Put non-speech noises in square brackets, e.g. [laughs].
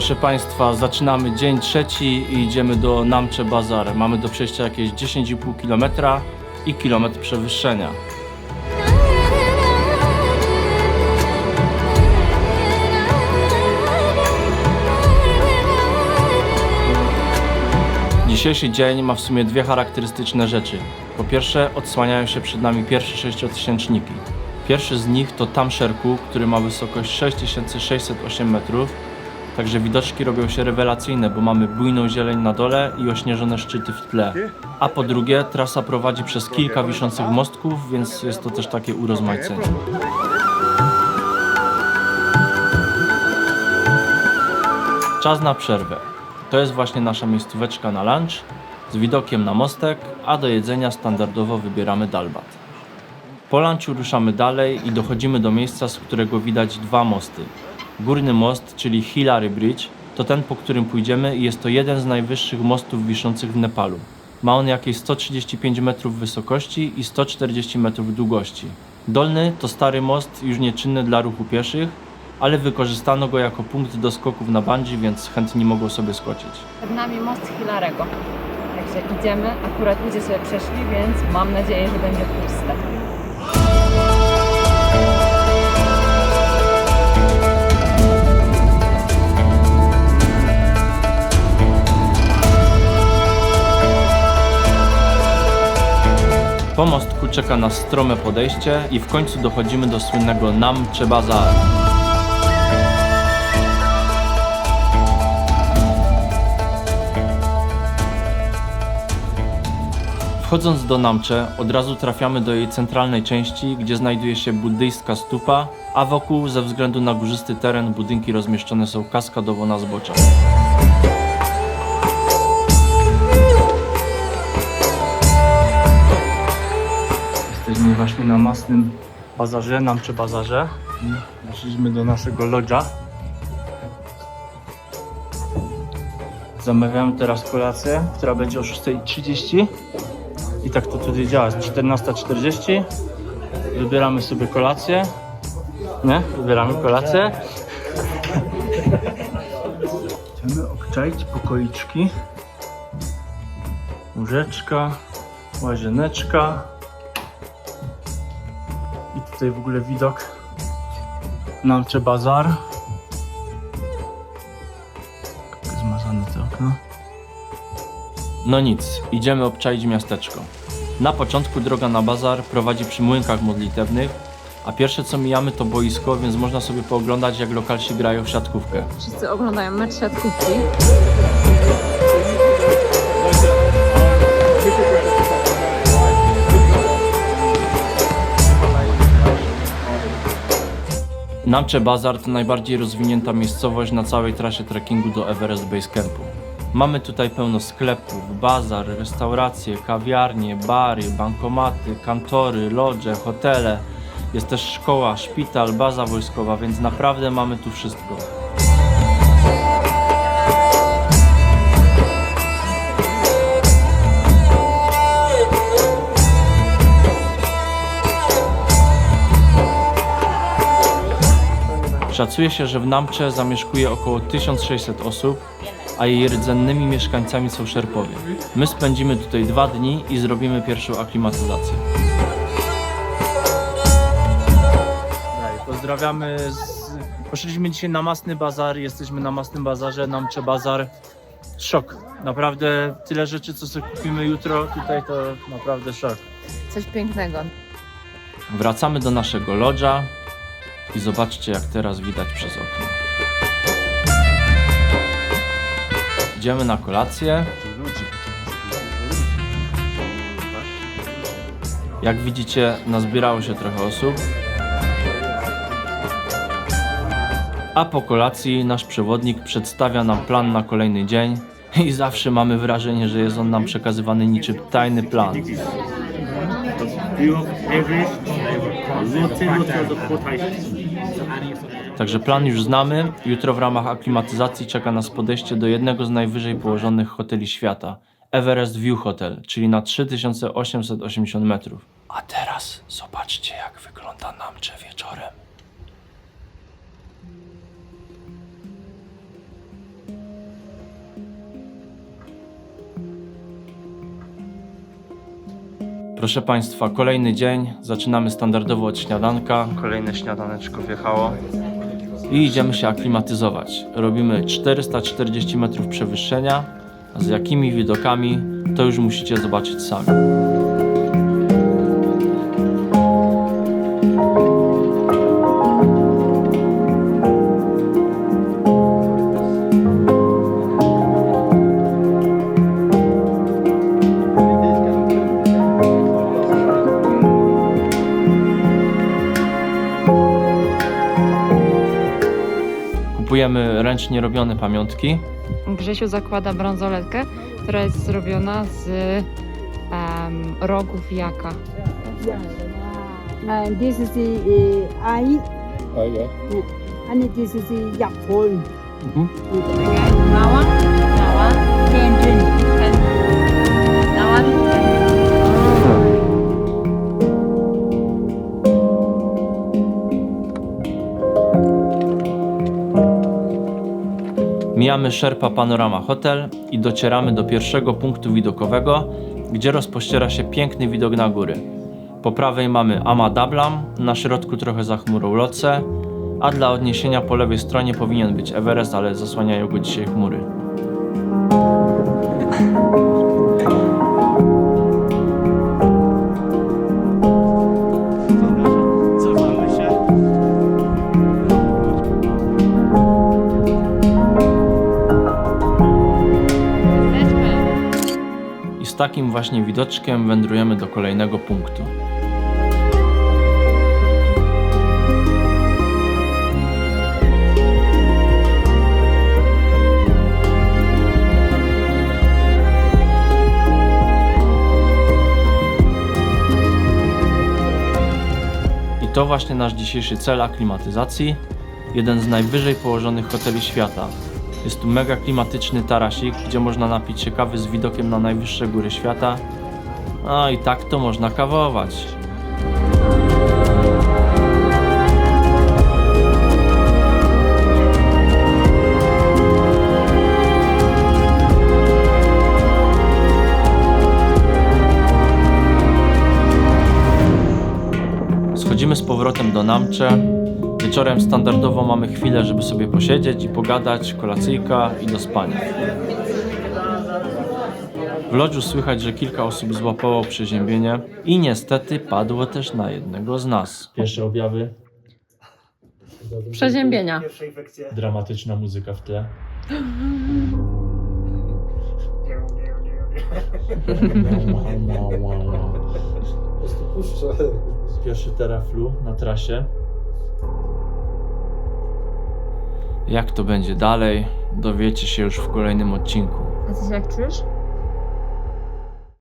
Proszę Państwa, zaczynamy dzień trzeci i idziemy do Namcze Bazar. Mamy do przejścia jakieś 10,5 km i kilometr przewyższenia. Dzisiejszy dzień ma w sumie dwie charakterystyczne rzeczy. Po pierwsze, odsłaniają się przed nami pierwsze sześciotysięczniki. Pierwszy z nich to Tamszerku, który ma wysokość 6608 metrów, także widoczki robią się rewelacyjne, bo mamy bujną zieleń na dole i ośnieżone szczyty w tle. A po drugie, trasa prowadzi przez kilka wiszących mostków, więc jest to też takie urozmaicenie. Czas na przerwę. To jest właśnie nasza miejscóweczka na lunch z widokiem na mostek, a do jedzenia standardowo wybieramy dalbat. Po lunchu ruszamy dalej i dochodzimy do miejsca, z którego widać dwa mosty. Górny most, czyli Hillary Bridge, to ten, po którym pójdziemy i jest to jeden z najwyższych mostów wiszących w Nepalu. Ma on jakieś 135 metrów wysokości i 140 metrów długości. Dolny to stary most, już nieczynny dla ruchu pieszych, ale wykorzystano go jako punkt do skoków na bungee, więc chętni mogą sobie skoczyć. Przed nami most Hilarego. Także idziemy. Akurat ludzie sobie przeszli, więc mam nadzieję, że będzie puste. Po mostku czeka nas strome podejście i w końcu dochodzimy do słynnego Namche Bazar. Wchodząc do Namche, od razu trafiamy do jej centralnej części, gdzie znajduje się buddyjska stupa, a wokół, ze względu na górzysty teren, budynki rozmieszczone są kaskadowo na zboczach. Jesteśmy na masnym bazarze, Namcze Bazarze. Weszliśmy do naszego lodża. Zamawiamy teraz kolację, która będzie o 6.30. I tak to tutaj działa, jest 14.40. Wybieramy sobie kolację. Nie? Wybieramy kolację. Chcemy obczaić pokoiczki. Łóżeczka, łazieneczka. I tutaj w ogóle widok Namcze Bazar. Zmazane to okno. No nic, idziemy obczaić miasteczko. Na początku droga na bazar prowadzi przy młynkach modlitewnych, a pierwsze co mijamy to boisko, więc można sobie pooglądać jak lokalsi grają w siatkówkę. Wszyscy oglądają mecz siatkówki. Namche Bazar to najbardziej rozwinięta miejscowość na całej trasie trekkingu do Everest Base Campu. Mamy tutaj pełno sklepów, bazar, restauracje, kawiarnie, bary, bankomaty, kantory, lodże, hotele. Jest też szkoła, szpital, baza wojskowa, więc naprawdę mamy tu wszystko. Szacuje się, że w Namcze zamieszkuje około 1600 osób, a jej rdzennymi mieszkańcami są Szerpowie. My spędzimy tutaj dwa dni i zrobimy pierwszą aklimatyzację. Pozdrawiamy. Z... Poszliśmy dzisiaj na Masny Bazar, jesteśmy na Masnym Bazarze, Namcze Bazar. Szok. Naprawdę tyle rzeczy, co sobie kupimy jutro, tutaj to naprawdę szok. Coś pięknego. Wracamy do naszego lodża i zobaczcie, jak teraz widać przez okno. Idziemy na kolację. Jak widzicie, nazbierało się trochę osób. A po kolacji nasz przewodnik przedstawia nam plan na kolejny dzień i zawsze mamy wrażenie, że jest on nam przekazywany niczym tajny plan. of photos. Także plan już znamy. Jutro w ramach aklimatyzacji czeka nas podejście do jednego z najwyżej położonych hoteli świata. Everest View Hotel, czyli na 3880 metrów. A teraz zobaczcie, jak wygląda Namcze wieczorem. Proszę Państwa, kolejny dzień. Zaczynamy standardowo od śniadanka. Kolejne śniadaneczko wjechało. I idziemy się aklimatyzować. Robimy 440 metrów przewyższenia. Z jakimi widokami, to już musicie zobaczyć sami. Kupujemy ręcznie robione pamiątki. Grzesiu zakłada bransoletkę, która jest zrobiona z em, rogów jaka. And this is the uh, eye, Oh yeah. and this is the yapol. Mała? Mała? Tendon. Mała? Mijamy Sherpa Panorama Hotel i docieramy do pierwszego punktu widokowego, gdzie rozpościera się piękny widok na góry. Po prawej mamy Ama Dablam, na środku trochę za chmurą Lotse, a dla odniesienia po lewej stronie powinien być Everest, ale zasłaniają go dzisiaj chmury. Takim właśnie widoczkiem wędrujemy do kolejnego punktu. To właśnie nasz dzisiejszy cel aklimatyzacji. Jeden z najwyżej położonych hoteli świata. Jest tu mega klimatyczny tarasik, gdzie można napić się kawy z widokiem na najwyższe góry świata. No i tak to można kawować. Schodzimy z powrotem do Namcze. Wieczorem standardowo mamy chwilę, żeby sobie posiedzieć i pogadać, kolacyjka i do spania. W lodżu słychać, że kilka osób złapało przeziębienie i niestety padło też na jednego z nas. Pierwsze objawy, Przeziębienia. Dramatyczna muzyka w tle. [laughs] Pierwszy teraflu na trasie. Jak to będzie dalej, dowiecie się już w kolejnym odcinku. A ty się jak czujesz?